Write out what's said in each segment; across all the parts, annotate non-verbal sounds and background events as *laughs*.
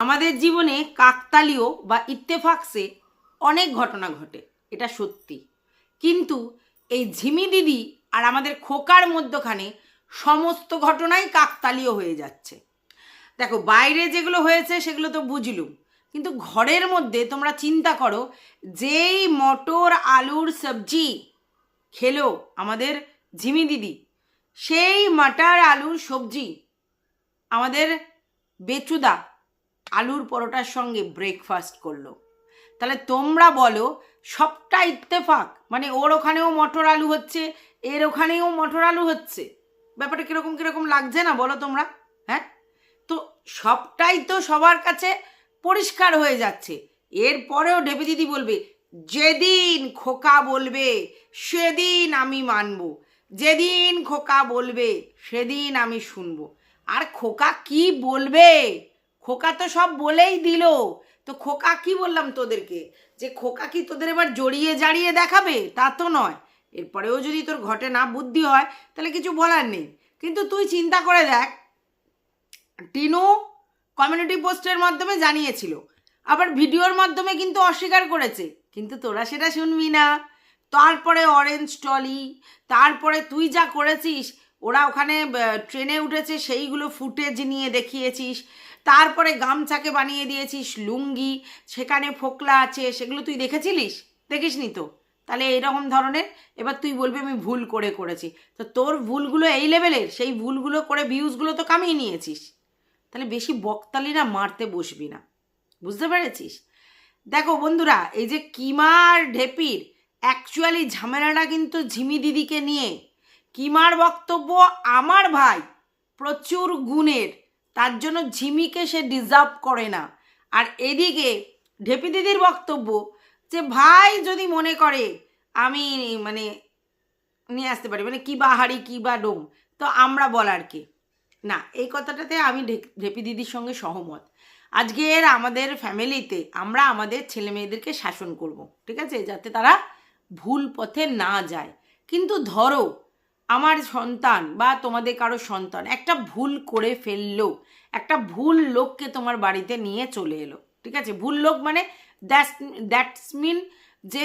আমাদের জীবনে কাকতালীয় বা ইত্তেফাকসে অনেক ঘটনা ঘটে, এটা সত্যি। কিন্তু এই ঝিমি দিদি আর আমাদের খোকার মধ্যখানে সমস্ত ঘটনাই কাকতালীয় হয়ে যাচ্ছে। দেখো, বাইরে যেগুলো হয়েছে সেগুলো তো বুঝলুম, কিন্তু ঘরের মধ্যে তোমরা চিন্তা করো, যেই মটর আলুর সবজি খেলো আমাদের ঝিমি দিদি, সেই মাটার আলুর সবজি আমাদের বেচুদা আলুর পরোটার সঙ্গে ব্রেকফাস্ট করল। তাহলে তোমরা বলো, সবটা ইত্তেফাক? মানে ওর ওখানেও মটর আলু হচ্ছে, এর ওখানেও মটর আলু হচ্ছে? ব্যাপারটা কীরকম কীরকম লাগছে না বলো তোমরা? হ্যাঁ? তো সবটাই তো সবার কাছে পরিষ্কার হয়ে যাচ্ছে। এরপরেও ঢেপে দিদি বলবে, যেদিন খোকা বলবে, সেদিন আমি মানব। যেদিন খোকা বলবে, সেদিন আমি শুনব। আর খোকা কি বলবে? খোকা তো সব বলেই দিল। তো খোকা কি বললাম তোদেরকে? যে খোকা কি তোদের এবার জড়িয়ে জাড়িয়ে দেখাবে? তা তো নয়। এরপরেও যদি তোর ঘটে না বুদ্ধি হয়, তাহলে কিছু বলার নেই। কিন্তু তুই চিন্তা করে দেখ, টিনু কমিউনিটি পোস্টের মাধ্যমে জানিয়েছিল। আবার ভিডিওর মাধ্যমে কিন্তু অস্বীকার করেছে। কিন্তু তোরা সেটা শুনবি না। তারপরে অরেঞ্জ টলি তারপরে তুই যা করেছিস, ওরা ওখানে ট্রেনে উঠেছে, সেইগুলো ফুটেজ নিয়ে দেখিয়েছিস। তারপরে গামছাকে বানিয়ে দিয়েছিস, লুঙ্গি, সেখানে ফোকলা আছে, সেগুলো তুই দেখেছিলিস? দেখিসনি তো? তাহলে এইরকম ধরনের এবার তুই বলবি আমি ভুল করে করেছি। তো তোর ভুলগুলো এই লেভেলের, সেই ভুলগুলো করে ভিউজগুলো তো কামিয়ে নিয়েছিস। তাহলে বেশি বকতালি না, মারতে বসবি না। বুঝতে পেরেছিস? দেখো বন্ধুরা, এই যে কিমার ঢেপির অ্যাকচুয়ালি ঝামেলাটা কিন্তু ঝিমি দিদিকে নিয়ে। কিমার বক্তব্য আমার ভাই প্রচুর গুণের। তার জন্য ঝিমিকে সে ডিজার্ভ করে না। আর এদিকে ঢেপি দিদির বক্তব্য যে, ভাই যদি মনে করে আমি মানে নিয়ে আসতে পারি মানে কি বা হাড়ি, কি বা ডোম, তো আমরা বলার কে? না, এই কথাটাতে আমি ঢেপি দিদির সঙ্গে সহমত। আজকের আমাদের ফ্যামিলিতে আমরা আমাদের ছেলে মেয়েদেরকে শাসন করব, ঠিক আছে? যাতে তারা ভুল পথে না যায়। কিন্তু ধরো আমার সন্তান বা তোমাদের কারও সন্তান একটা ভুল করে ফেলল, একটা ভুল লোককে তোমার বাড়িতে নিয়ে চলে এলো, ঠিক আছে? ভুল লোক মানে দ্যাটস দ্যাটস মিন যে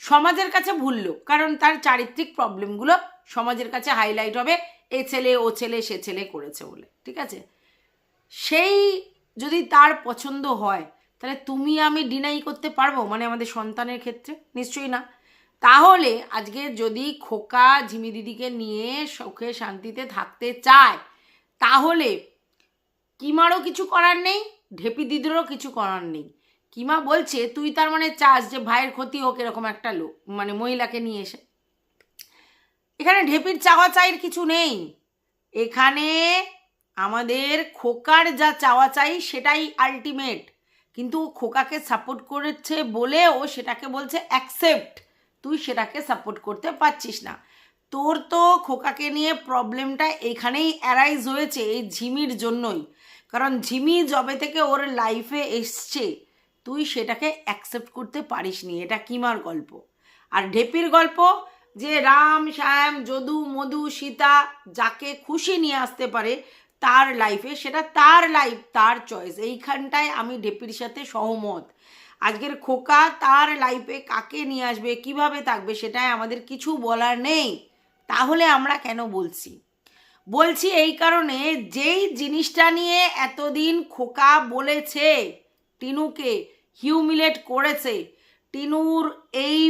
সমাজের কাছে ভুল লোক, কারণ তার চারিত্রিক প্রবলেমগুলো সমাজের কাছে হাইলাইট হবে, এ ছেলে, ও ছেলে, সে ছেলে করেছে বলে, ঠিক আছে? সেই যদি তার পছন্দ হয়, তাহলে তুমি আমি ডিনাই করতে পারব মানে আমাদের সন্তানের ক্ষেত্রে? নিশ্চয়ই না। তাহলে আজকে যদি খোকা ঝিমি দিদিকে নিয়ে সুখে শান্তিতে থাকতে চায়, তাহলে কিমারও কিছু করার নেই, ঢেপি দিদিরও কিছু করার নেই। কিমা বলছে, তুই তার মানে চাস যে ভাইয়ের ক্ষতি হোক এরকম একটা লোক মানে মহিলাকে নিয়ে এসে। এখানে ঢেপির চাওয়া চাইয়ের কিছু নেই। এখানে আমাদের খোকার যা চাওয়া চাই সেটাই আলটিমেট কিন্তু খোকাকে সাপোর্ট করেছে বলে ও সেটাকে বলছে অ্যাকসেপ্ট তুই সেটাকে সাপোর্ট করতে পারছিস না। তোর তো খোকাকে নিয়ে প্রবলেমটা এখানেই অ্যারাইজ হয়েছে এই ঝিমির জন্যই। কারণ ঝিমি যবে থেকে ওর লাইফে এসছে, তুই সেটাকে অ্যাকসেপ্ট করতে পারিসনি এটা কিমার গল্প? আর ঢেপির গল্প, যে রাম, শ্যাম, যদু, মধু, সীতা যাকে খুশি নিয়ে আসতে পারে, তার লাইফে সেটা তার লাইফ তার চয়েস এইখানটায় আমি ঢেপির সাথে সহমত। আজকের খোকা তার লাইফে কাকে নিয়ে আসবে, কীভাবে থাকবে সেটাই আমাদের কিছু বলার নেই। তাহলে আমরা কেন বলছি? বলছি এই কারণে যেই জিনিসটা নিয়ে এতদিন খোকা বলেছে, টিনুকে হিউমিলেট করেছে, টিনুর এই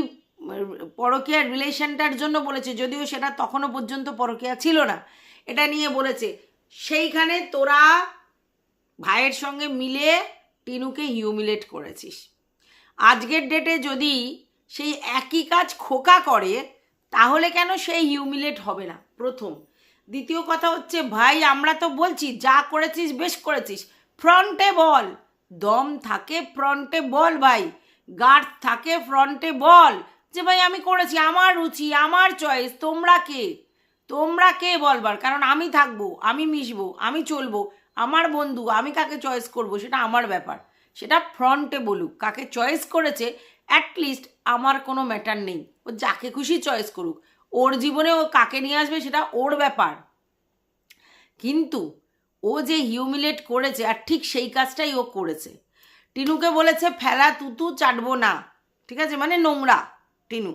পরকীয়ার রিলেশনটার জন্য বলেছে, যদিও সেটা তখনও পর্যন্ত পরকীয়া ছিল না, এটা নিয়ে বলেছে, সেইখানে তোরা ভাইয়ের সঙ্গে মিলে টিনুকে হিউমিলেট করেছিস। আজকের ডেটে যদি সেই একই কাজ খোকা করে, তাহলে কেন সেই হিউমিলেট হবে না? প্রথম। দ্বিতীয় কথা হচ্ছে, ভাই, আমরা তো বলছি, যা করেছিস বেশ করেছিস। ফ্রন্টে বল। দম থাকে ফ্রন্টে বল, ভাই। গার্ড থাকে ফ্রন্টে বল যে, ভাই, আমি করেছি। আমার রুচি, আমার চয়েস তোমরা কে? তোমরা কে বলবার? কারণ আমি থাকব, আমি মিশবো, আমি চলবো। আমার বন্ধু, আমি কাকে চয়েস করব? সেটা আমার ব্যাপার। সেটা ফ্রন্টে বলুক, কাকে চয়েস করেছে অ্যাটলিস্ট আমার কোনো ম্যাটার নেই। ও যাকে খুশি চয়েস করুক। ওর জীবনে ও কাকে নিয়ে আসবে সেটা ওর ব্যাপার। কিন্তু ও যে হিউমিলেট করেছে, আর ঠিক সেই কাজটাই ও করেছে। টিনুকে বলেছে, ফেলা তুতু, চাটবো না। ঠিক আছে? মানে নোংরা টিনু।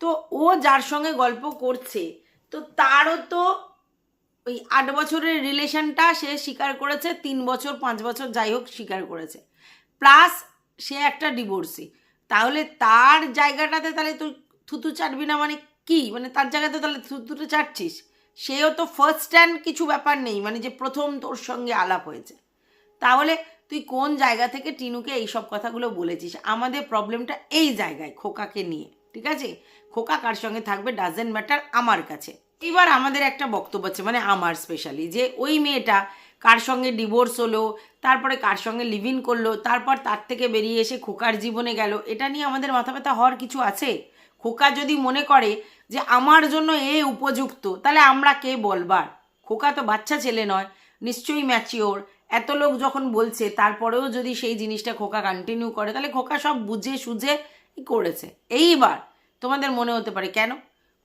তো ও যার সঙ্গে গল্প করছে, তো তারও তো ওই আট বছরের রিলেশনটা সে স্বীকার করেছে, তিন বছর, পাঁচ বছর যাই হোক স্বীকার করেছে। প্লাস সে একটা ডিভোর্সি তাহলে তার জায়গাটাতে তাহলে তুই থুতু চাটবি না মানে কি? মানে তার জায়গাতে তাহলে থুতুটা চাটছিস? সেও তো ফার্স্ট হ্যান্ড কিছু ব্যাপার নেই মানে যে প্রথম তোর সঙ্গে আলাপ হয়েছে। তাহলে তুই কোন জায়গা থেকে টিনুকে এইসব কথাগুলো বলেছিস? আমাদের প্রবলেমটা এই জায়গায়, খোকাকে নিয়ে, ঠিক আছে? খোকা কার সঙ্গে থাকবে ডাজেন্ট ম্যাটার আমার কাছে। এবার আমাদের একটা বক্তব্য আছে মানে আমার স্পেশালি যে ওই মেয়েটা কার সঙ্গে ডিভোর্স হলো, তারপরে কার সঙ্গে লিভ ইন করল, তারপর তার থেকে বেরিয়ে এসে খোকার জীবনে গেল, এটা নিয়ে আমাদের মাথা ব্যথা হওয়ার কিছু আছে? খোকা যদি মনে করে যে আমার জন্য এ উপযুক্ত, তাহলে আমরা কে বলবার? খোকা তো বাচ্চা ছেলে নয়, নিশ্চয়ই ম্যাচিওর এত লোক যখন বলছে, তারপরেও যদি সেই জিনিসটা খোকা কন্টিনিউ করে, তাহলে খোকা সব বুঝে সুঝে করেছে। এইবার তোমাদের মনে হতে পারে, কেন?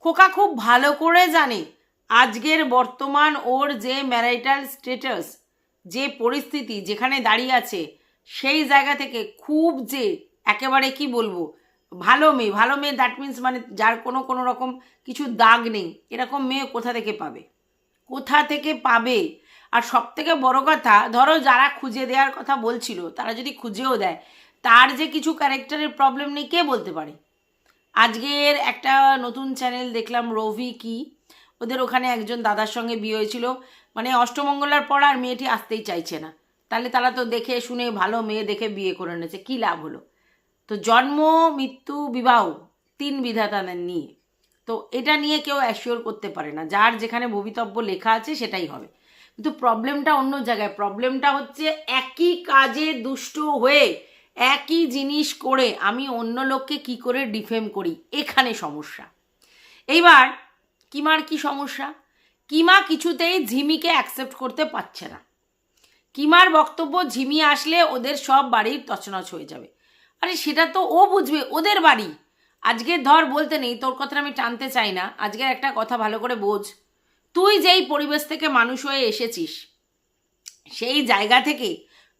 খোকা খুব ভালো করে জানে আজকের বর্তমান ওর যে ম্যারাইটাল স্টেটাস যে পরিস্থিতি যেখানে দাঁড়িয়ে আছে, সেই জায়গা থেকে খুব যে একেবারে কি বলব, ভালো মেয়ে ভালো মেয়ে দ্যাট মিন্স মানে যার কোনো কোনো রকম কিছু দাগ নেই, এরকম মেয়ে কোথা থেকে পাবে? কোথা থেকে পাবে? আর সব থেকে বড় কথা, ধরো যারা খুঁজে দেওয়ার কথা বলছিল, তারা যদি খুঁজেও দেয়, তার যে কিছু ক্যারেক্টারের প্রবলেম নেই, কে বলতে পারে? আজকের একটা নতুন চ্যানেল দেখলাম, রভি কি? ওদের ওখানে একজন দাদার সঙ্গে বিয়ে হয়েছিল। মানে অষ্টমঙ্গলার পর আর মেয়েটি আসতেই চাইছে না। তাহলে তারা তো দেখে শুনে ভালো মেয়ে দেখে বিয়ে করে নিয়েছে, কী লাভ হলো? তো জন্ম, মৃত্যু, বিবাহ তিন বিধাতাদের নিয়ে। তো এটা নিয়ে কেউ অ্যাসিওর করতে পারে না। যার যেখানে ভবিতব্য লেখা আছে সেটাই হবে। কিন্তু প্রবলেমটা অন্য জায়গায়। প্রবলেমটা হচ্ছে একই কাজে দুষ্ট হয়ে একই জিনিস করে আমি অন্য লোককে কি করে ডিফেম করি? এখানে সমস্যা। এইবার কিমার কি সমস্যা? কিমা কিছুতেই ঝিমিকে অ্যাকসেপ্ট করতে পারছে না। কিমার বক্তব্য ঝিমি আসলে ওদের সব বাড়ির তছনছ হয়ে যাবে। আরে সেটা তো ও বুঝবে, ওদের বাড়ি। আজকে ধর বলতে নেই, তোর কথাটা আমি টানতে চাই না। আজকের একটা কথা ভালো করে বোঝ। তুই যেই পরিবেশ থেকে মানুষ হয়ে এসেছিস, সেই জায়গা থেকে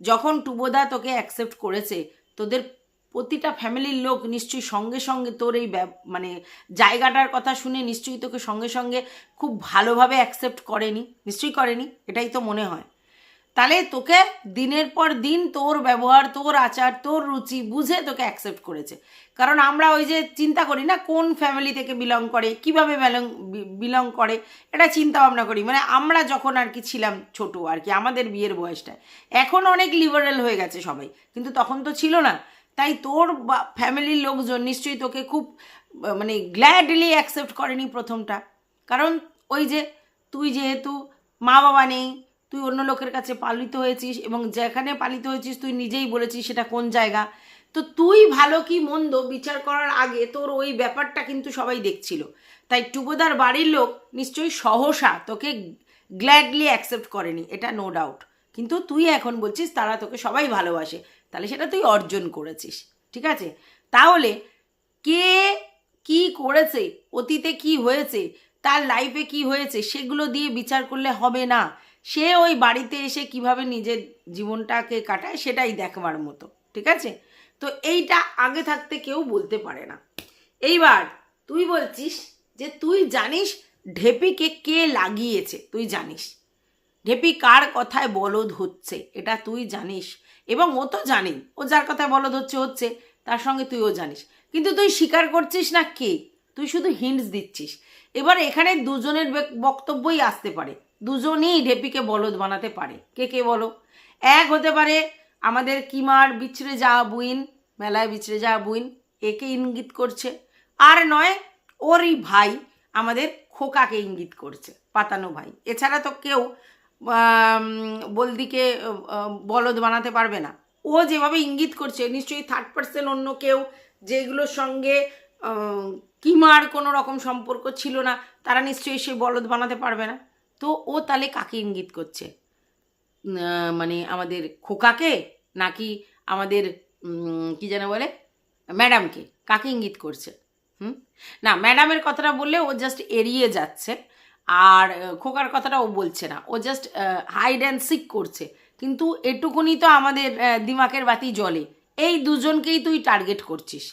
যখন টুবোদা তোকে অ্যাকসেপ্ট করেছে, তোদের প্রতিটা ফ্যামিলির লোক নিশ্চয়ই সঙ্গে সঙ্গে তোর এই মানে জায়গাটার কথা শুনে নিশ্চয়ই তোকে সঙ্গে সঙ্গে খুব ভালোভাবে অ্যাকসেপ্ট করেনি। নিশ্চয়ই করেনি, এটাই তো মনে হয়। তাহলে তোকে দিনের পর দিন তোর ব্যবহার, তোর আচার, তোর রুচি বুঝে তোকে অ্যাকসেপ্ট করেছে। কারণ আমরা ওই যে চিন্তা করি না কোন ফ্যামিলি থেকে বিলং করে, কীভাবে বিলং বিলং করে, এটা চিন্তা ভাবনা করি। মানে আমরা যখন আর কি ছিলাম ছোট, আর কি আমাদের বিয়ের বয়সটা এখন অনেক লিবারেল হয়ে গেছে সবাই, কিন্তু তখন তো ছিল না। তাই তোর ফ্যামিলির লোকজন নিশ্চয়ই তোকে খুব মানে গ্ল্যাডলি অ্যাকসেপ্ট করেনি প্রথমটা। কারণ ওই যে তুই যেহেতু মা বাবা নেই, তুই অন্য লোকের কাছে পালিত হয়েছিস এবং যেখানে পালিত হয়েছিস তুই নিজেই বলেছিস সেটা কোন জায়গা। তো তুই ভালো কি মন্দ বিচার করার আগে তোর ওই ব্যাপারটা কিন্তু সবাই দেখছিল। তাই টুবোদার বাড়ির লোক নিশ্চয়ই সহসা তোকে গ্ল্যাডলি অ্যাকসেপ্ট করেনি, এটা নো ডাউট কিন্তু তুই এখন বলছিস তারা তোকে সবাই ভালোবাসে। তাহলে সেটা তুই অর্জন করেছিস, ঠিক আছে? তাহলে কে কি করেছে, অতীতে কি হয়েছে, তার লাইফে কি হয়েছে, সেগুলো দিয়ে বিচার করলে হবে না। সে ওই বাড়িতে এসে কীভাবে নিজের জীবনটাকে কাটায় সেটাই দেখবার মতো, ঠিক আছে? তো এইটা আগে থাকতে কেউ বলতে পারে না। এইবার তুই বলছিস যে তুই জানিস ঢেপিকে কে লাগিয়েছে, তুই জানিস। ঢেপি কার কথায় বলদ হচ্ছে, এটা তুই জানিস। এবং ও তো জানি ও যার কথায় বলদ হচ্ছে হচ্ছে, তার সঙ্গে তুইও জানিস। কিন্তু তুই স্বীকার করছিস না কে? তুই শুধু হিন্টস দিচ্ছিস। এবার এখানে দুজনের বক্তব্যই আসতে পারে। দুজনেই ঢেপিকে বলদ বানাতে পারে। কে কে বলো? এক হতে পারে আমাদের কিমার বিছড়ে যাওয়া বুইন, মেলায় বিছড়ে যাওয়া বুইন একে ইঙ্গিত করছে। আর নয়, ওরই ভাই আমাদের খোকাকে ইঙ্গিত করছে, পাতানো ভাই। এছাড়া তো কেউ বলদিকে বলদ বানাতে পারবে না। ও যেভাবে ইঙ্গিত করছে, নিশ্চয়ই থার্ড পার্সন অন্য কেউ যেগুলোর সঙ্গে কিমার কোনো রকম সম্পর্ক ছিল না, তারা নিশ্চয়ই সে বলদ বানাতে পারবে না। তো ও তাহলে কাকে ইঙ্গিত করছে? মানে আমাদের খোকাকে, নাকি আমাদের কি যেন বলে, ম্যাডামকে? কাকে ইঙ্গিত করছে? হুম? না, ম্যাডামের কথাটা বললে ও জাস্ট এড়িয়ে যাচ্ছে। আর খোকার কথাটা ও বলছে না। ও জাস্ট হাইড অ্যান্ড সিক করছে। কিন্তু এটুকুনি তো আমাদের দিমাকের বাতি জ্বলে। এই দুজনকেই তুই টার্গেট করছিস।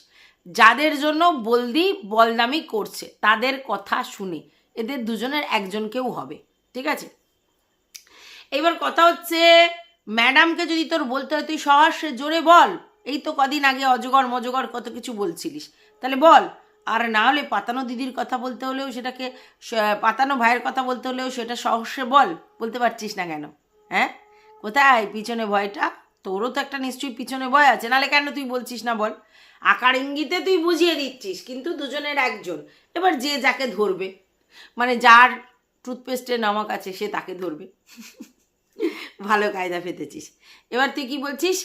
যাদের জন্য বলদি বলদামি করছে, তাদের কথা শুনে। এদের দুজনের একজনকেও হবে। ঠিক আছে? এবার কথা হচ্ছে ম্যাডামকে যদি তোর বলতে হয়, তুই সহসে জোরে বল। এই তো কদিন আগে অজগর মজগর কত কিছু বলছিলিস। তাহলে বল আর না হলে পাতানো দিদির কথা বলতে হলেও সেটাকে পাতানো ভাইয়ের কথা বলতে হলেও সেটা সহসে বল, বলতে পারছিস না কেন? হ্যাঁ? কোথায় পিছনে ভয়টা? তোরও তো একটা নিশ্চয়ই পিছনে ভয় আছে, নাহলে কেন তুই বলছিস না বল? আকার ইঙ্গিতে তুই বুঝিয়ে দিচ্ছিস, কিন্তু দুজনের একজন। এবার যে যাকে ধরবে মানে যার টুথপেস্টের নামক আছে সে তাকে ধরবে। *laughs* ভালো কায়দা পেতেছিস এবার তুই কি বলছিস?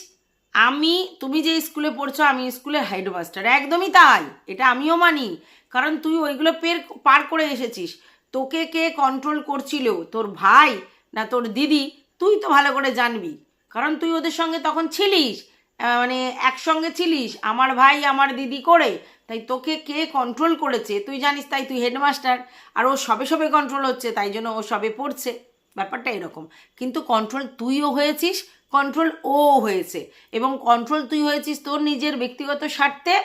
আমি, তুমি যে স্কুলে পড়ছো, আমি স্কুলের হেডমাস্টার একদমই তাই। এটা আমিও মানি। কারণ তুই ওইগুলো পের, পার করে এসেছিস। তোকে কে কন্ট্রোল করছিল? তোর ভাই না তোর দিদি? তুই তো ভালো করে জানবি। কারণ তুই ওদের সঙ্গে তখন ছিলিস। মানে একসঙ্গে ছিলিস। আমার ভাই, আমার দিদি করে। তাই তোকে কে কন্ট্রোল করেছে? তুই জানিস তাই তুই হেডমাস্টার আর ও সবে সবে কন্ট্রোল হচ্ছে। তাই জন্য ও সবে পড়ছে। ব্যাপারটা এরকম। কিন্তু কন্ট্রোল তুইও হয়েছিস কন্ট্রোল ও হয়েছে। এবং কন্ট্রোল তুই হয়েছিস তোর নিজের ব্যক্তিগত স্বার্থে,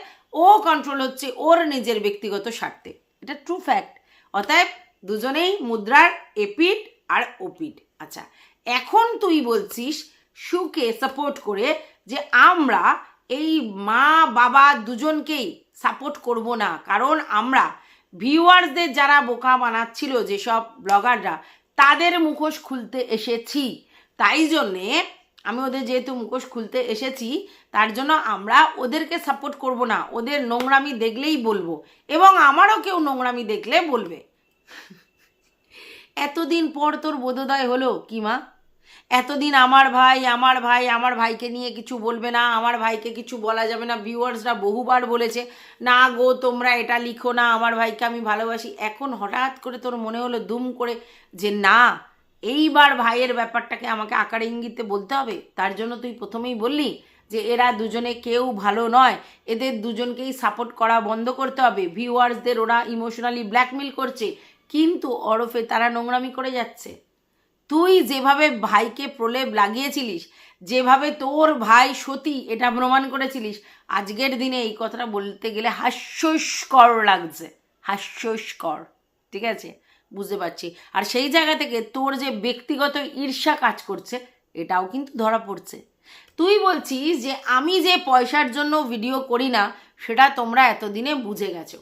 ও কন্ট্রোল হচ্ছে ওর নিজের ব্যক্তিগত স্বার্থে। এটা ট্রু ফ্যাক্ট অতএব দুজনেই মুদ্রার এপিট আর ওপিট আচ্ছা এখন তুই বলছিস সুকে সাপোর্ট করে যে আমরা এই মা, বাবা দুজনকেই সাপোর্ট করব না। কারণ আমরা ভিউয়ার্সদের যারা বোকা বানাচ্ছিল যেসব ব্লগাররা তাদের মুখোশ খুলতে এসেছি। তাই জন্যে আমি ওদের যেহেতু মুখোশ খুলতে এসেছি, তার জন্য আমরা ওদেরকে সাপোর্ট করব না। ওদের নোংরামি দেখলেই বলব এবং আমারও কেউ নোংরামি দেখলে বলবে। এতদিন পর তোর বোধোদয় হলো কি মা? এতদিন আমার ভাই আমার ভাই, আমার ভাইকে নিয়ে কিছু বলবে না, আমার ভাইকে কিছু বলা যাবে না। ভিউয়ার্সরা বহুবার বলেছে, না গো, তোমরা এটা লিখো না, আমার ভাইকে আমি ভালোবাসি। এখন হঠাৎ করে তোর মনে হলো দুম করে যে, না, এইবার ভাইয়ের ব্যাপারটাকে আমাকে আকার ইঙ্গিতে বলতে হবে? তার জন্য তুই প্রথমেই বললি যে, এরা দুজনে কেউ ভালো নয়। এদের দুজনকেই সাপোর্ট করা বন্ধ করতে হবে। ভিউয়ার্সদের ওরা ইমোশনালি ব্ল্যাকমেল করছে। কিন্তু অরফে তারা নোংরামি করে যাচ্ছে। তুই যেভাবে ভাইকে প্রলেপ লাগিয়েছিলিস, যেভাবে তোর ভাই সতী এটা প্রমাণ করেছিলিস, আজকের দিনে এই কথাটা বলতে গেলে হাস্যস্কর লাগছে, হাস্যস্কর, ঠিক আছে? বুঝতে পারছি। আর সেই জায়গা থেকে তোর যে ব্যক্তিগত ঈর্ষা কাজ করছে, এটাও কিন্তু ধরা পড়ছে। তুই বলছিস যে আমি যে পয়সার জন্য ভিডিও করি না, সেটা তোমরা এতদিনে বুঝে গেছো।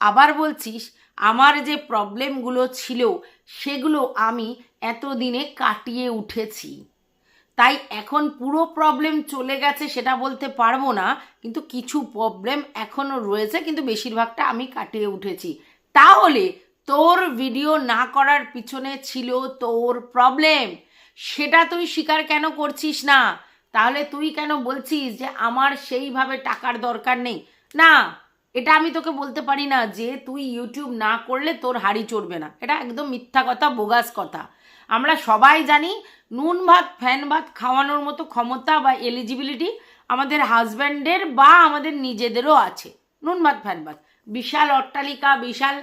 আবার বলছিস, আমার যে প্রবলেমগুলো ছিল সেগুলো আমি এতদিনে কাটিয়ে উঠেছি। তাই এখন পুরো প্রবলেম চলে গেছে সেটা বলতে পারব না, কিন্তু কিছু প্রবলেম এখনও রয়েছে, কিন্তু বেশিরভাগটা আমি কাটিয়ে উঠেছি। তাহলে তোর ভিডিও না করার পিছনে ছিল তোর প্রবলেম সেটা তুই স্বীকার কেন করছিস না? তাহলে তুই কেন বলছিস যে আমার সেইভাবে টাকার দরকার নেই? না এটা আমি তোকে বলতে পারি না যে তুই ইউটিউব না করলে তোর হাড়ি চড়বে না। এটা একদম মিথ্যা কথা, বোগাস কথা। আমরা সবাই জানি নুন ভাত, ফ্যান ভাত খাওয়ানোর মতো ক্ষমতা বা এলিজিবিলিটি আমাদের হাজব্যান্ডের বা আমাদের নিজেদেরও আছে। নুন ভাত, ফ্যান ভাত। বিশাল অট্টালিকা, বিশাল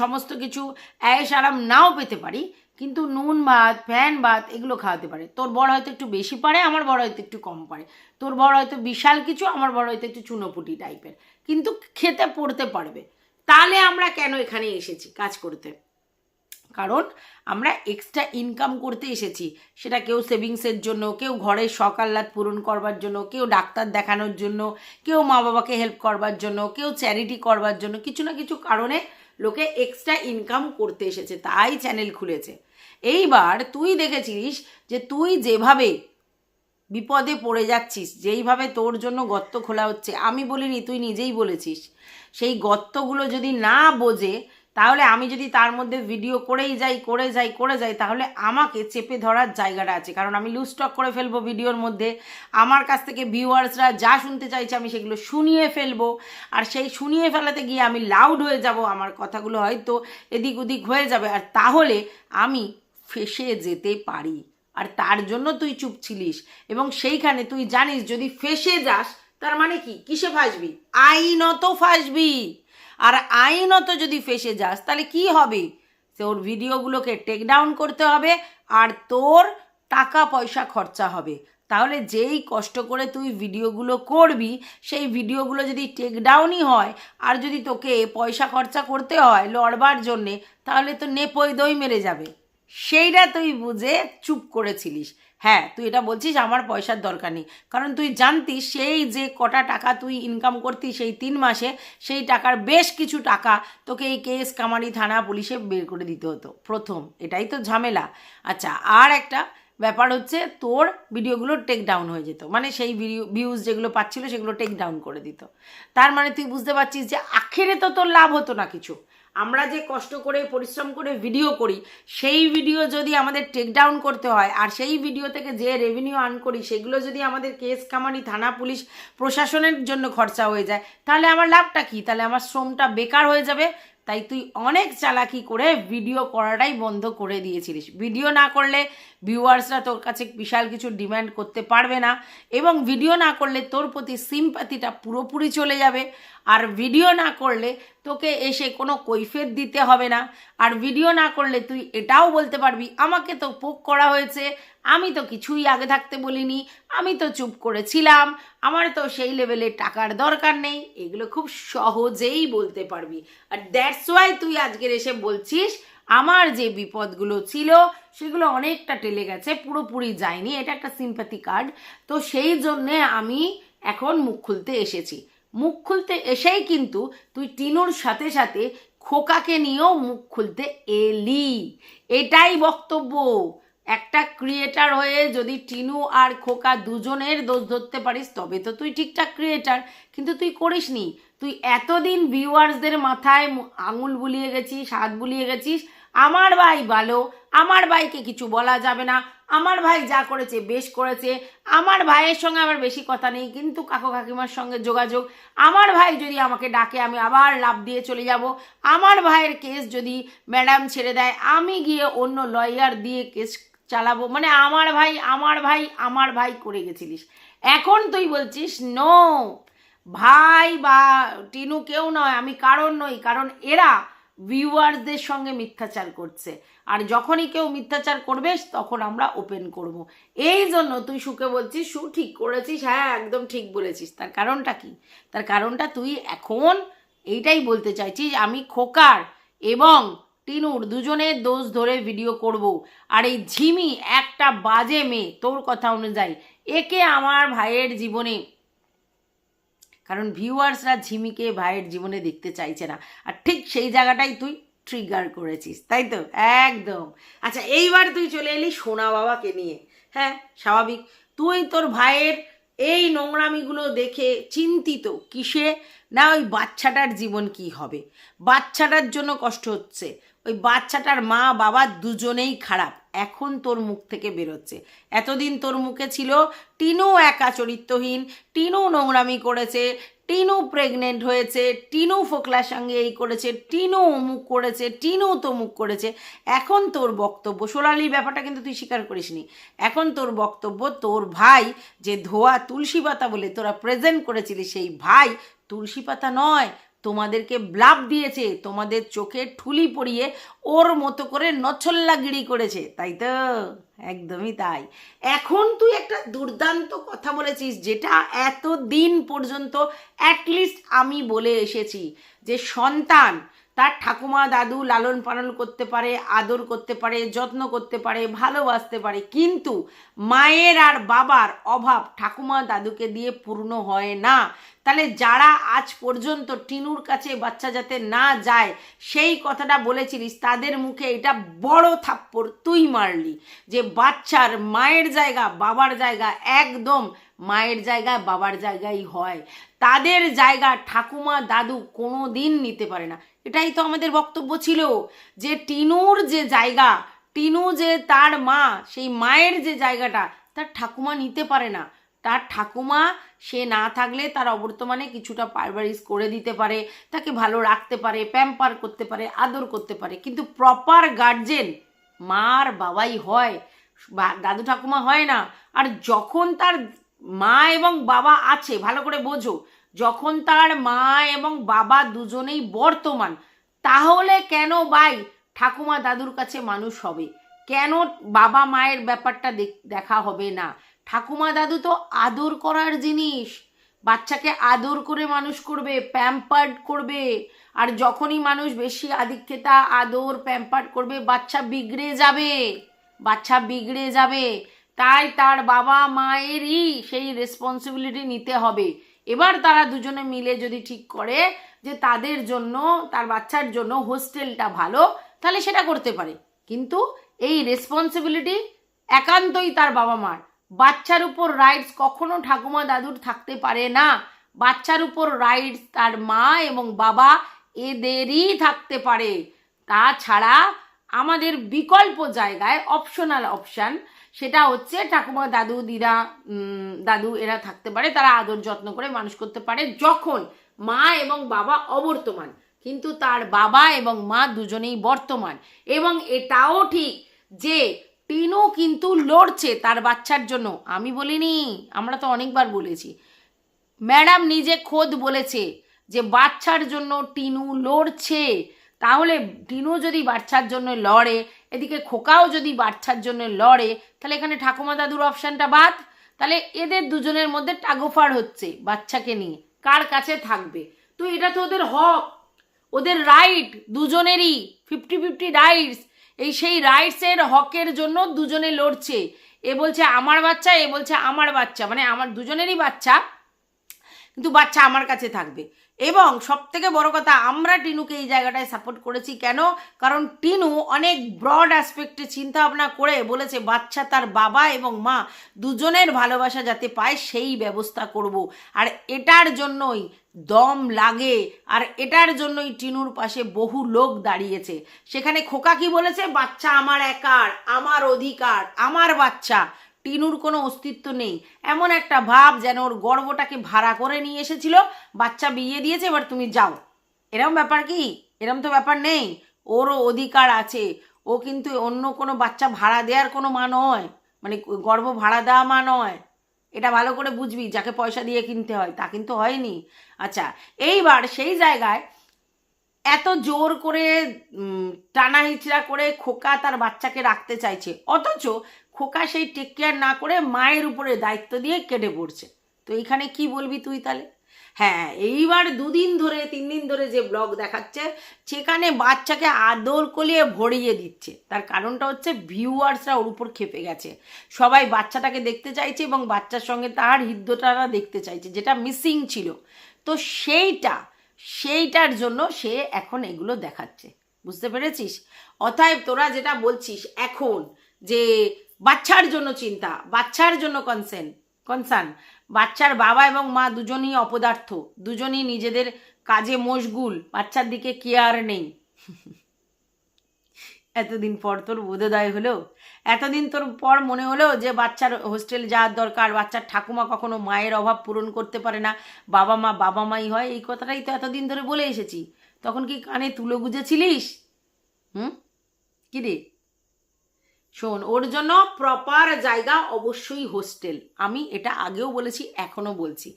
সমস্ত কিছু অ্যাশ আরাম নাও পেতে পারি, কিন্তু নুন ভাত, ফ্যান ভাত এগুলো খাওয়াতে পারে। তোর বড় হয়তো একটু বেশি পারে, আমার বড় হয়তো একটু কম পারে। তোর বড় হয়তো বিশাল কিছু, আমার বড় হয়তো একটু চুনোপুটি টাইপের কিন্তু খেতে পড়তে পারবে। তাহলে আমরা কেন এখানে এসেছি কাজ করতে? কারণ আমরা এক্সট্রা ইনকাম করতে এসেছি। সেটা কেউ সেভিংসের জন্য, কেউ ঘরের আহ্লাদ পূরণ করবার জন্য, কেউ ডাক্তার দেখানোর জন্য, কেউ মা বাবাকে হেল্প করবার জন্য, কেউ চ্যারিটি করবার জন্য, কিছু না কিছু কারণে লোকে এক্সট্রা ইনকাম করতে এসেছে, তাই চ্যানেল খুলেছে। এইবার তুই দেখেছিস যে তুই যেভাবে বিপদে পড়ে যাচ্ছিস, যেইভাবে তোর জন্য গর্ত খোলা হচ্ছে, আমি বলিনি, তুই নিজেই বলেছিস। সেই গর্তগুলো যদি না বোঝে, তাহলে আমি যদি তার মধ্যে ভিডিও করেই যাই, করে যাই করে যাই, তাহলে আমাকে চেপে ধরার জায়গাটা আছে। কারণ আমি লুজ করে ফেলব ভিডিওর মধ্যে, আমার কাছ থেকে ভিউয়ার্সরা যা শুনতে চাইছে আমি সেগুলো শুনিয়ে ফেলব। আর সেই শুনিয়ে ফেলাতে গিয়ে আমি লাউড হয়ে যাব, আমার কথাগুলো হয়তো এদিক ওদিক হয়ে যাবে। আর তাহলে আমি ফেসে যেতে পারি। আর তার জন্য তুই চুপ ছিলিস। এবং সেইখানে তুই জানিস, যদি ফেসে যাস, তার মানে কি? কিসে ফাঁসবি? আইনত ফাঁসবি। আর আইনত যদি ফেসে যাস, তাহলে কি হবে? তোর ভিডিওগুলোকে টেক ডাউন করতে হবে, আর তোর টাকা পয়সা খরচা হবে। তাহলে যেই কষ্ট করে তুই ভিডিওগুলো করবি, সেই ভিডিওগুলো যদি টেক ডাউনই হয়, আর যদি তোকে পয়সা খরচা করতে হয় লড়বার জন্যে, তাহলে তো নেপই দই মেরে যাবে। সেইটা তুই বুঝে চুপ করেছিলিস। হ্যাঁ তুই এটা বলছিস, আমার পয়সার দরকার নেই। কারণ তুই জানতিস, সেই যে কটা টাকা তুই ইনকাম করতি সেই তিন মাসে, সেই টাকার বেশ কিছু টাকা তোকে এই কেস কামারি থানা পুলিশে বের করে দিতে হতো। প্রথম, এটাই তো ঝামেলা। আচ্ছা আর একটা ব্যাপার হচ্ছে, তোর ভিডিওগুলো টেক ডাউন হয়ে যেত। মানে সেই ভিডিও ভিউজ যেগুলো পাচ্ছিল সেগুলো টেক ডাউন করে দিত। তার মানে তুই বুঝতে পারছিস যে আখেরে তো তোর লাভ হতো না কিছু। আমরা যে কষ্ট করে, পরিশ্রম করে ভিডিও করি, সেই ভিডিও যদি আমাদের টেক ডাউন করতে হয়, আর সেই ভিডিও থেকে যে রেভিনিউ আর্ন করি, সেগুলো যদি আমাদের কেস কামারি থানা পুলিশ, প্রশাসনের জন্য খরচা হয়ে যায়, তাহলে আমার লাভটা কি? তাহলে আমার শ্রমটা বেকার হয়ে যাবে তাই তুই অনেক চালাকি করে ভিডিও করাটাই বন্ধ করে দিয়েছিলিস। ভিডিও না করলে ভিউয়ার্সরা তোর কাছে বিশাল কিছু ডিম্যান্ড করতে পারবে না এবং ভিডিও না করলে তোর প্রতি সিম্প্যাথিটা পুরোপুরি চলে যাবে। আর ভিডিও না করলে তোকে এসে কোনো কৈফেত দিতে হবে না। আর ভিডিও না করলে তুই এটাও বলতে পারবি, আমাকে তো পোক করা হয়েছে আমি তো কিছুই আগে থাকতে বলিনি, আমি তো চুপ করেছিলাম, আমার তো সেই লেভেলে টাকার দরকার নেই, এগুলো খুব সহজেই বলতে পারবি। আর দ্যাটস ওয়াই তুই আজকের এসে বলছিস, আমার যে বিপদগুলো ছিল, সেগুলো অনেকটা টেলে গেছে, পুরোপুরি যায়নি, এটা একটা সিম্প্যাথি কার্ড তো সেই জন্যে আমি এখন মুখ খুলতে এসেছি। মুখ খুলতে এসেই কিন্তু তুই টিনুর সাথে সাথে খোকাকে নিয়েও মুখ খুলতে এলি। এটাই বক্তব্য। একটা ক্রিয়েটার হয়ে যদি টিনু আর খোকা দুজনের দোষ ধরতে পারিস, তবে তো তুই ঠিকঠাক ক্রিয়েটার কিন্তু তুই করিসনি। তুই এতদিন ভিউয়ার্সদের মাথায় আঙুল বুলিয়ে গেছিস, হাত বুলিয়ে গেছিস। আমার ভাই ভালো, আমার ভাইকে কিছু বলা যাবে না। আমার ভাই যা করেছে, বেশ করেছে। আমার ভাইয়ের সঙ্গে আমার বেশি কথা নেই, কিন্তু কাকু কাকিমার সঙ্গে যোগাযোগ। আমার ভাই যদি আমাকে ডাকে, আমি আবার লাভ দিয়ে চলে যাব। আমার ভাইয়ের কেস যদি ম্যাডাম ছেড়ে দেয়, আমি গিয়ে অন্য লয়ার দিয়ে কেস চালাবো। মানে আমার ভাই আমার ভাই আমার ভাই করে গেছিলিস। এখন তুই বলছিস নো ভাই বা টিনু কেউ নয়, আমি কারণ নই, কারণ এরা ভিউয়ার্সদের সঙ্গে মিথ্যাচার করছে। আর যখনই কেউ মিথ্যাচার করবে, তখন আমরা ওপেন করব। এই জন্য তুই সুকে বলছিস, সু, ঠিক করেছিস হ্যাঁ একদম ঠিক বলেছিস। তার কারণটা কি? তার কারণটা তুই এখন এইটাই বলতে চাইছিস, আমি খোকার এবং টিনুর দুজনের দোষ ধরে ভিডিও করব। আর এই ঝিমি একটা বাজে মেয়ে, তোর কথা অনুযায়ী। একে আমার ভাইয়ের জীবনে। কারণ ভিউয়ার্সরা ঝিমিকে ভাইয়ের জীবনে দেখতে চাইছে না। আর ঠিক সেই জায়গাটাই তুই ট্রিগার করেছিস, তাই তো? একদম। আচ্ছা এইবার তুই চলে এলি সোনা বাবাকে নিয়ে। হ্যাঁ স্বাভাবিক। তুই তোর ভাইয়ের এই নোংরামিগুলো দেখে চিন্তিত কিসে? না ওই বাচ্চাটার জীবন কি হবে? বাচ্চাটার জন্য কষ্ট হচ্ছে। ওই বাচ্চাটার মা বাবা দুজনেই খারাপ। এখন তোর মুখ থেকে বেরোচ্ছে। এতদিন তোর মুখে ছিল টিনু একা চরিত্রহীন, টিনু নোংরামি করেছে, টিনু প্রেগনেন্ট হয়েছে, টিনু ফোকলার সঙ্গে এই করেছে, টিনু অমুক করেছে, টিনু তমুক করেছে। এখন তোর বক্তব্য, সোনালির ব্যাপারটা কিন্তু তুই স্বীকার করিসনি। এখন তোর বক্তব্য, তোর ভাই যে ধোয়া তুলসী পাতা বলে তোরা প্রেজেন্ট করেছিলি, সেই ভাই তুলসী পাতা নয় তোমাদেরকে ব্লাব দিয়েছে, তোমাদের চোখে ঠুলি পড়িয়ে ওর মতো করে নছল্লাগিরি করেছে, তাই তো? একদমই তাই। এখন তুই একটা দুর্দান্ত কথা বলেছিস, যেটা এত দিন পর্যন্ত অ্যাটলিস্ট আমি বলে এসেছি যে সন্তান তার ঠাকুমা দাদু লালন পালন করতে পারে, আদর করতে পারে, যত্ন করতে পারে, ভালোবাসতে পারে। কিন্তু মায়ের আর বাবার অভাব ঠাকুমা দাদুকে দিয়ে পূর্ণ হয় না। তাহলে যারা আজ পর্যন্ত টিনুর কাছে বাচ্চা যাতে না যায়, সেই কথাটা বলেছিলিস, তাদের মুখে এটা বড় থাপ্পড় তুই মারলি। যে বাচ্চার মায়ের জায়গা, বাবার জায়গা, একদম মায়ের জায়গায়, বাবার জায়গায় হয়। তাদের জায়গা ঠাকুমা দাদু কোনো দিন নিতে পারে না। এটাই তো আমাদের বক্তব্য ছিল যে টিনুর যে জায়গা, টিনু যে তার মা, সেই মায়ের যে জায়গাটা, তার ঠাকুমা নিতে পারে না। তার ঠাকুমা, সে না থাকলে তার অবর্তমানে কিছুটা পারভারিশ করে দিতে পারে, তাকে ভালো রাখতে পারে প্যাম্পার করতে পারে, আদর করতে পারে। কিন্তু প্রপার গার্জেন মার বাবাই হয় দাদু ঠাকুমা হয় না। আর যখন তার মা এবং বাবা আছে, ভালো করে বোঝো। যখন তার মা এবং বাবা দুজনেই বর্তমান, তাহলে কেন বাই ঠাকুমা দাদুর কাছে মানুষ হবে? কেন বাবা মায়ের ব্যাপারটা দেখ- হবে না? ঠাকুমা দাদু তো আদর করার জিনিস। বাচ্চাকে আদর করে মানুষ করবে প্যাম্পার্ড করবে। আর যখনই মানুষ বেশি আদিক্ষেতা আদর প্যাম্পার্ড করবে, বাচ্চা বিগড়ে যাবে। বাচ্চা বিগড়ে যাবে। তাই তার বাবা মায়েরই সেই রেসপন্সিবিলিটি নিতে হবে। এবার তারা দুজনে মিলে যদি ঠিক করে যে তাদের জন্য, তার বাচ্চার জন্য হোস্টেলটা ভালো, তাহলে সেটা করতে পারে। কিন্তু এই রেসপন্সিবিলিটি একান্তই তার বাবা মার। বাচ্চার উপর রাইটস কখনো ঠাকুমা দাদুর থাকতে পারে না। বাচ্চার উপর রাইটস তার মা এবং বাবা এদেরই থাকতে পারে। তাছাড়া আমাদের বিকল্প জায়গায় অপশনাল অপশান সেটা হচ্ছে ঠাকুমা, দাদু, দিদা দাদু, এরা থাকতে পারে, তারা আদর যত্ন করে মানুষ করতে পারে যখন মা এবং বাবা অবর্তমান। কিন্তু তার বাবা এবং মা দুজনেই বর্তমান। এবং এটাও ঠিক যে টিনু কিন্তু লড়ছে তার বাচ্চার জন্য। আমি বলিনি, আমরা তো অনেকবার বলেছি। ম্যাডাম নিজে খোদ বলেছে যে বাচ্চার জন্য টিনু লড়ছে। তাহলে টিনু যদি বাচ্চার জন্য লড়ে এদিকে খোকাও যদি বাচ্চার জন্য লড়ে, তাহলে এখানে ঠাকুমা দাদুর অপশানটা বাদ। তাহলে এদের দুজনের মধ্যে টাগোফার হচ্ছে বাচ্চাকে নিয়ে। কার কাছে থাকবে? তো এটা তো ওদের হক। ওদের রাইট দুজনেরই ফিফটি ফিফটি রাইটস এই সেই রাইটসের হকের জন্য দুজনে লড়ছে। এ বলছে আমার বাচ্চা, এ বলছে আমার বাচ্চা। মানে আমার দুজনেরই বাচ্চা, কিন্তু বাচ্চা আমার কাছে থাকবে। এবং সব থেকে বড় কথা, আমরা টিনুকে এই জায়গাটায় সাপোর্ট করেছি। কেন? কারণ টিনু অনেক ব্রড অ্যাসপেক্টে চিন্তা ভাবনা করে বলেছে, বাচ্চা তার বাবা এবং মা দুজনের ভালোবাসা যাতে পায় সেই ব্যবস্থা করব। আর এটার জন্যই দম লাগে, আর এটার জন্যই টিনুর পাশে বহু লোক দাঁড়িয়েছে। সেখানে খোকা কি বলেছে, বাচ্চা আমার একার, আমার অধিকার, আমার বাচ্চা। টিনুর কোনো অস্তিত্ব নেই। এমন একটা ভাব যেন ওর গর্বটাকে ভাড়া করে নিয়ে এসেছিল। বাচ্চা বিয়ে দিয়েছে, এবার তুমি যাও। এরম ব্যাপার কি? এরম তো ব্যাপার নেই। ওরও অধিকার আছে। ও কিন্তু অন্য কোনো বাচ্চা ভাড়া দেওয়ার কোনো মা নয়। মানে গর্ব ভাড়া দেওয়া মা নয়। এটা ভালো করে বুঝবি, যাকে পয়সা দিয়ে কিনতে হয়। তা কিন্তু হয়নি। আচ্ছা এইবার সেই জায়গায় এত জোর করে টানা হিচড়া করে খোকা তার বাচ্চাকে রাখতে চাইছে। অথচ খোকা সেই টেক কেয়ার না করে মায়ের উপরে দায়িত্ব দিয়ে কেটে পড়ছে। তো এখানে কি বলবি তুই তাহলে? হ্যাঁ এইবার দুদিন ধরে, তিন দিন ধরে যে ব্লগ দেখাচ্ছে, সেখানে বাচ্চাকে আদর কলিয়ে ভরিয়ে দিচ্ছে। তার কারণটা হচ্ছে ভিউয়ার্সরা ওর উপর খেপে গেছে। সবাই বাচ্চাটাকে দেখতে চাইছে এবং বাচ্চার সঙ্গে তার হৃদ্যটারা দেখতে চাইছে, যেটা মিসিং ছিল। তো সেইটা সেইটার জন্য সে এখন এগুলো দেখাচ্ছে। বুঝতে পেরেছিস? অতএব তোরা যেটা বলছিস এখন যে বাচ্চার জন্য চিন্তা, বাচ্চার জন্য কনসেন কনসার্ন বাচ্চার বাবা এবং মা দুজনই অপদার্থ, দুজনই নিজেদের কাজে মশগুল, বাচ্চার দিকে কেয়ার নেই। *laughs* এতদিন পর তোর বোধোদয় হলো? এতদিন তোর পর মনে হলো যে বাচ্চার হোস্টেল যাওয়ার দরকার, বাচ্চার ঠাকুমা কখনো মায়ের অভাব পূরণ করতে পারে না, বাবা মা, বাবা মাই হয়, এই কথাটাই তো এতদিন ধরে বলে এসেছি। তখন কি কানে তুলো গুজেছিলিস? হুম? কি রে? শোন, ওর জন্য প্রপার জায়গা অবশ্যই হোস্টেল আমি এটা আগেও বলেছি, এখনও বলছি।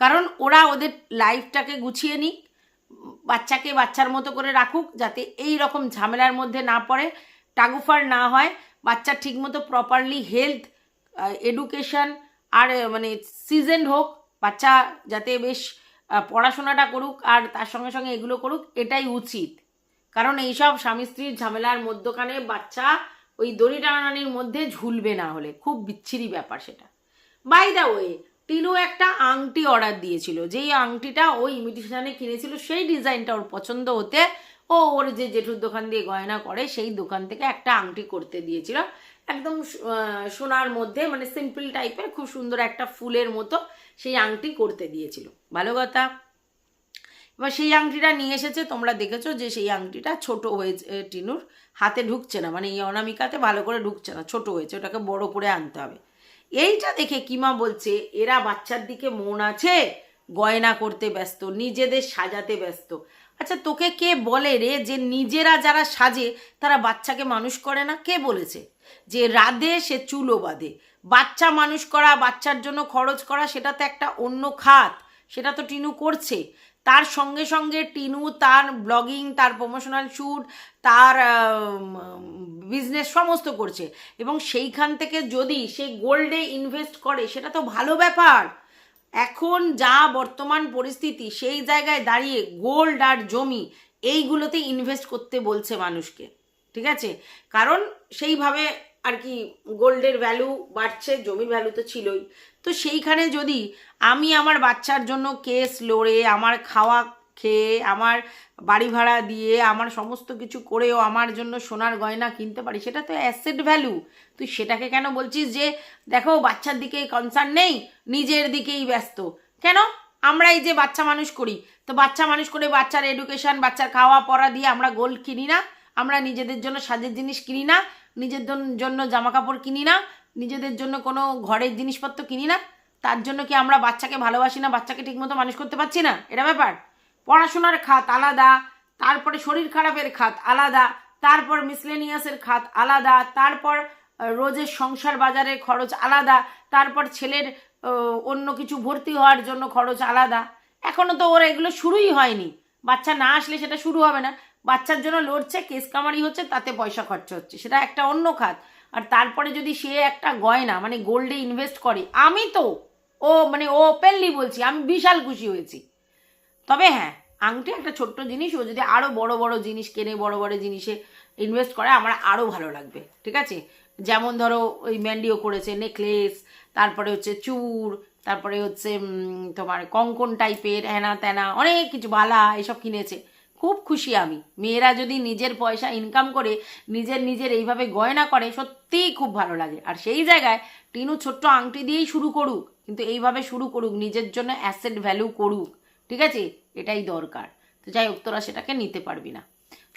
কারণ ওরা ওদের লাইফটাকে গুছিয়ে নিক, বাচ্চাকে বাচ্চার মতো করে রাখুক, যাতে এই রকম ঝামেলার মধ্যে না পড়ে, টাগুফার না হয় বাচ্চা ঠিকমতো প্রপারলি হেলথ এডুকেশন আর মানে সিজন হোক, বাচ্চা যাতে বেশ পড়াশোনাটা করুক আর তার সঙ্গে সঙ্গে এগুলো করুক, এটাই উচিত। কারণ এইসব স্বামী স্ত্রীর ঝামেলার মধ্যখানে বাচ্চা ওই দড়ি টানানির মধ্যে ঝুলবে না হলে। খুব বিচ্ছিরি ব্যাপার সেটা। বাই দা ওয়ে টিনু একটা আংটি অর্ডার দিয়েছিল। যেই আংটিটা ও ইমিটেশনে কিনেছিল, সেই ডিজাইনটা ওর পছন্দ হতে ও, ওর যে জেঠুর দোকান দিয়ে গয়না করে, সেই দোকান থেকে একটা আংটি করতে দিয়েছিল। একদম সোনার মধ্যে মানে সিম্পল টাইপের খুব সুন্দর একটা ফুলের মতো সেই আংটি করতে দিয়েছিল। ভালো কথা? এবার সেই আংটিটা নিয়ে এসেছে, তোমরা দেখেছ যে সেই আংটিটা ছোট হয়েছে টিনুর হাতে ঢুকছে না মানে এই অনামিকাতে ভালো করে ঢুকছে না, ছোট হয়েছে, ওটাকে বড় করে আনতে হবে। এইটা দেখে কিমা বলছে, এরা বাচ্চার দিকে মন আছে গয়না করতে ব্যস্ত, নিজেদের সাজাতে ব্যস্ত আচ্ছা তোকে কে বলে রে যে নিজেরা যারা সাজে, তারা বাচ্চাকে মানুষ করে না? কে বলেছে? যে রাধে, সে চুলো বাঁধে। বাচ্চা মানুষ করা, বাচ্চার জন্য খরচ করা, সেটা তো একটা অন্য খাত। সেটা তো টিনু করছে। তার সঙ্গে সঙ্গে টিনু তার ব্লগিং, তার প্রমোশনাল শ্যুট তার বিজনেস সমস্ত করছে। এবং সেইখান থেকে যদি সে গোল্ডে ইনভেস্ট করে, সেটা তো ভালো ব্যাপার। এখন যা বর্তমান পরিস্থিতি, সেই জায়গায় দাঁড়িয়ে গোল্ড আর জমি, এইগুলোতে ইনভেস্ট করতে বলছে মানুষকে, ঠিক আছে? কারণ সেইভাবে আর কি গোল্ডের ভ্যালু বাড়ছে, জমির ভ্যালু তো ছিলই। তো সেইখানে যদি আমি আমার বাচ্চার জন্য কেস লড়ে, আমার খাওয়া খেয়ে, আমার বাড়ি ভাড়া দিয়ে, আমার সমস্ত কিছু করেও আমার জন্য সোনার গয়না কিনতে পারি, সেটা তো অ্যাসেট ভ্যালু তুই সেটাকে কেন বলছিস যে, দেখো, বাচ্চার দিকে কনসার্ন নেই, নিজের দিকেই ব্যস্ত। কেন? আমরা এই যে বাচ্চা মানুষ করি। তো বাচ্চা মানুষ করে বাচ্চার এডুকেশন বাচ্চার খাওয়া পড়া দিয়ে আমরা গোল্ড কিনি না, আমরা নিজেদের জন্য সাজের জিনিস কিনি না, নিজের জন্য জামা কাপড় কিনি না, নিজেদের জন্য কোনো ঘরের জিনিসপত্র কিনি না, তার জন্য কি আমরা বাচ্চাকে ভালোবাসি না, বাচ্চাকে ঠিকমতো মানুষ করতে পারছি না? এটা ব্যাপার। পড়াশোনার খাত আলাদা, তারপরে শরীর খারাপের খাত আলাদা, তারপর মিসলেনিয়াসের খাত আলাদা, তারপর রোজের সংসার বাজারের খরচ আলাদা, তারপর ছেলের অন্য কিছু ভর্তি হওয়ার জন্য খরচ আলাদা। এখনও তো ওর এগুলো শুরুই হয়নি। বাচ্চা না আসলে সেটা শুরু হবে না। বাচ্চার জন্য লড়ছে, কেস কামারি হচ্ছে, তাতে পয়সা খরচা হচ্ছে। সেটা একটা অন্য খাত। আর তারপরে যদি সে একটা গয়না মানে গোল্ডে ইনভেস্ট করে, আমি তো, ও মানে ও ওপেনলি বলছি, আমি বিশাল খুশি হয়েছি। তবে হ্যাঁ আংটি একটা ছোট্ট জিনিস, ও যদি আরও বড় বড় জিনিস কেনে, বড় বড় জিনিসে ইনভেস্ট করে আমার আরও ভালো লাগবে, ঠিক আছে? যেমন ধরো ওই ম্যান্ডিও করেছে নেকলেস তারপরে হচ্ছে চূড় তারপরে হচ্ছে তোমার কঙ্কন টাইপের হ্যানা ত্যানা অনেক কিছু, বালা, এসব কিনেছে। খুব খুশি আমি। মেয়েরা যদি নিজের পয়সা ইনকাম করে, নিজের নিজের এইভাবে গয়না করে, সত্যিই খুব ভালো লাগে। আর সেই জায়গায় টিনু ছোট্ট আংটি দিয়েই শুরু করুক, কিন্তু এইভাবে শুরু করুক, নিজের জন্য অ্যাসেট ভ্যালু করুক। ঠিক আছে? এটাই দরকার। তো যাই হোক, তোরা সেটাকে নিতে পারবি না।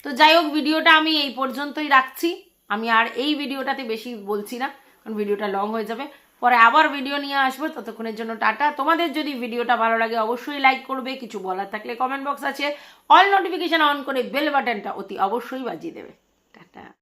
তো যাই হোক, ভিডিওটা আমি এই পর্যন্তই রাখছি। আমি আর এই ভিডিওটাতে বেশি বলছি না, কারণ ভিডিওটা লং হয়ে যাবে। পরে আবার ভিডিও নিয়ে আসব। ততক্ষণের জন্য টাটা। তোমাদের যদি ভিডিওটা ভালো লাগে, অবশ্যই লাইক করবে। কিছু বলার থাকলে কমেন্ট বক্স আছে। অল নোটিফিকেশন অন করে বেল বাটনটা অতি অবশ্যই বাজিয়ে দেবে। টাটা।